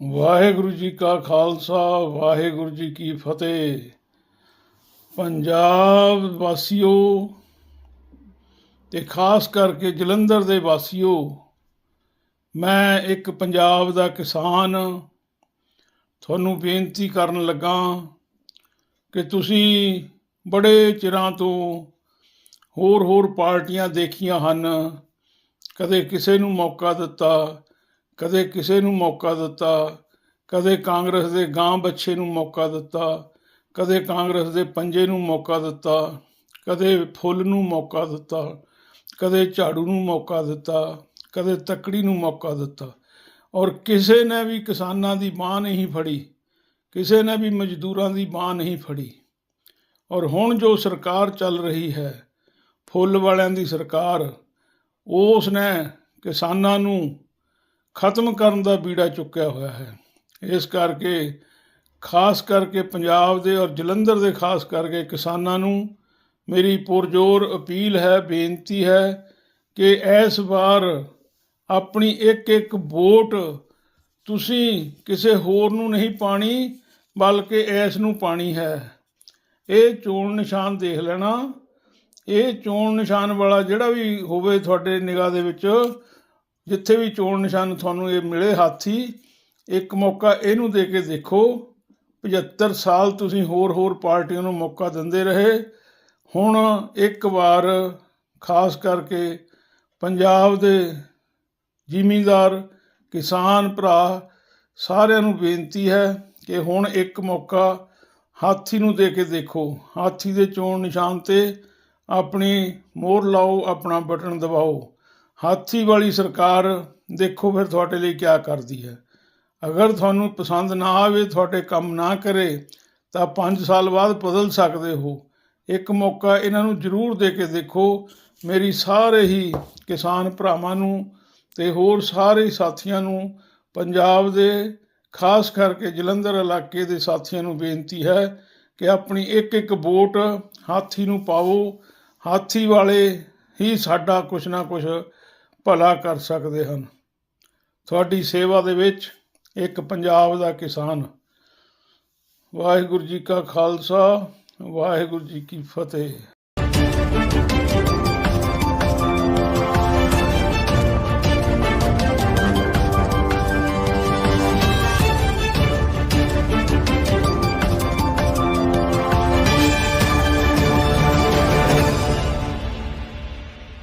ਵਾਹਿਗੁਰੂ ਜੀ ਕਾ ਖਾਲਸਾ, ਵਾਹਿਗੁਰੂ ਜੀ ਕੀ ਫਤਿਹ। ਪੰਜਾਬ ਵਾਸੀਓ ਤੇ ਖਾਸ ਕਰਕੇ ਜਲੰਧਰ ਦੇ ਵਾਸੀਓ, ਮੈਂ ਇੱਕ ਪੰਜਾਬ ਦਾ ਕਿਸਾਨ ਤੁਹਾਨੂੰ ਬੇਨਤੀ ਕਰਨ ਲੱਗਾ ਕਿ ਤੁਸੀਂ ਬੜੇ ਚਿਰਾਂ ਤੋਂ ਹੋਰ ਹੋਰ ਪਾਰਟੀਆਂ ਦੇਖੀਆਂ ਹਨ, ਕਦੇ ਕਿਸੇ ਨੂੰ ਮੌਕਾ ਦਿੱਤਾ ਕਦੇ ਕਿਸੇ ਨੂੰ ਮੌਕਾ ਦਿੱਤਾ, ਕਦੇ ਕਾਂਗਰਸ ਦੇ ਗਾਂ ਬੱਚੇ ਨੂੰ ਮੌਕਾ ਦਿੱਤਾ, ਕਦੇ ਕਾਂਗਰਸ ਦੇ ਪੰਜੇ ਨੂੰ ਮੌਕਾ ਦਿੱਤਾ, ਕਦੇ ਫੁੱਲ ਨੂੰ ਮੌਕਾ ਦਿੱਤਾ, ਕਦੇ ਝਾੜੂ ਨੂੰ ਮੌਕਾ ਦਿੱਤਾ, ਕਦੇ ਤੱਕੜੀ ਨੂੰ ਮੌਕਾ ਦਿੱਤਾ। ਔਰ ਕਿਸੇ ਨੇ ਵੀ ਕਿਸਾਨਾਂ ਦੀ ਬਾਹ ਨਹੀਂ ਫੜੀ, ਕਿਸੇ ਨੇ ਵੀ ਮਜ਼ਦੂਰਾਂ ਦੀ ਬਾਹ ਨਹੀਂ ਫੜੀ। ਔਰ ਹੁਣ ਜੋ ਸਰਕਾਰ ਚੱਲ ਰਹੀ ਹੈ, ਫੁੱਲ ਵਾਲਿਆਂ ਦੀ ਸਰਕਾਰ, ਉਸ ਨੇ ਕਿਸਾਨਾਂ ਨੂੰ ਖਤਮ ਕਰਨ ਦਾ ਬੀੜਾ ਚੁੱਕਿਆ ਹੋਇਆ ਹੈ। ਇਸ ਕਰਕੇ, ਖਾਸ ਕਰਕੇ ਪੰਜਾਬ ਦੇ ਔਰ ਜਲੰਧਰ ਦੇ ਖਾਸ ਕਰਕੇ ਕਿਸਾਨਾਂ ਨੂੰ ਮੇਰੀ ਪੁਰਜ਼ੋਰ ਅਪੀਲ ਹੈ, ਬੇਨਤੀ ਹੈ ਕਿ ਇਸ ਵਾਰ ਆਪਣੀ ਇੱਕ ਇੱਕ ਵੋਟ ਤੁਸੀਂ ਕਿਸੇ ਹੋਰ ਨੂੰ ਨਹੀਂ ਪਾਣੀ, ਬਲਕਿ ਇਸ ਨੂੰ ਪਾਣੀ ਹੈ। ਇਹ ਚੋਣ ਨਿਸ਼ਾਨ ਦੇਖ ਲੈਣਾ। ਇਹ ਚੋਣ ਨਿਸ਼ਾਨ ਵਾਲਾ ਜਿਹੜਾ ਵੀ ਹੋਵੇ ਤੁਹਾਡੇ ਨਿਗਾਹ ਦੇ ਵਿੱਚ ਜਿੱਥੇ ਵੀ ਚੋਣ ਨਿਸ਼ਾਨ ਤੁਹਾਨੂੰ ਇਹ ਮਿਲੇ ਹਾਥੀ, ਇੱਕ ਮੌਕਾ ਇਹਨੂੰ ਦੇ ਕੇ ਦੇਖੋ 75 ਸਾਲ ਤੁਸੀਂ ਹੋਰ ਹੋਰ ਪਾਰਟੀਆਂ ਨੂੰ ਮੌਕਾ ਦਿੰਦੇ ਰਹੇ। ਹੁਣ ਇੱਕ ਵਾਰ ਖਾਸ ਕਰਕੇ ਪੰਜਾਬ ਦੇ ਜ਼ਿਮੀਂਦਾਰ, ਕਿਸਾਨ ਭਰਾ ਸਾਰਿਆਂ ਨੂੰ ਬੇਨਤੀ ਹੈ ਕਿ ਹੁਣ ਇੱਕ ਮੌਕਾ ਹਾਥੀ ਨੂੰ ਦੇ ਕੇ ਦੇਖੋ। ਹਾਥੀ ਦੇ ਚੋਣ ਨਿਸ਼ਾਨ ਤੇ ਆਪਣੀ ਮੋਹਰ ਲਾਓ, ਆਪਣਾ ਬਟਨ ਦਬਾਓ। ਹਾਥੀ ਵਾਲੀ ਸਰਕਾਰ, ਦੇਖੋ ਫਿਰ ਤੁਹਾਡੇ ਲਈ ਕੀ ਕਰਦੀ ਹੈ। ਅਗਰ ਤੁਹਾਨੂੰ ਪਸੰਦ ਨਾ ਆਵੇ, ਤੁਹਾਡੇ ਕੰਮ ਨਾ ਕਰੇ, ਤਾਂ 5 ਸਾਲ ਬਾਅਦ ਬਦਲ ਸਕਦੇ ਹੋ। ਇੱਕ ਮੌਕਾ ਇਹਨਾਂ ਨੂੰ ਜ਼ਰੂਰ ਦੇ ਕੇ ਦੇਖੋ। ਮੇਰੀ ਸਾਰੇ ਹੀ ਕਿਸਾਨ ਭਰਾਵਾਂ ਨੂੰ ਤੇ ਹੋਰ ਸਾਰੇ ਸਾਥੀਆਂ ਨੂੰ ਪੰਜਾਬ ਦੇ, ਖਾਸ ਕਰਕੇ ਜਲੰਧਰ ਇਲਾਕੇ ਦੇ ਸਾਥੀਆਂ ਨੂੰ ਬੇਨਤੀ ਹੈ ਕਿ ਆਪਣੀ ਇੱਕ ਇੱਕ ਵੋਟ ਹਾਥੀ ਨੂੰ ਪਾਵੋ। ਹਾਥੀ ਵਾਲੇ ਹੀ ਸਾਡਾ ਕੁਛ ਨਾ ਕੁਛ ਭਲਾ ਕਰ ਸਕਦੇ ਹਨ। ਤੁਹਾਡੀ ਸੇਵਾ ਦੇ ਵਿੱਚ ਇੱਕ ਪੰਜਾਬ ਦਾ ਕਿਸਾਨ। ਵਾਹਿਗੁਰੂ ਜੀ ਕਾ ਖਾਲਸਾ, ਵਾਹਿਗੁਰੂ ਜੀ ਕੀ ਫਤਿਹ।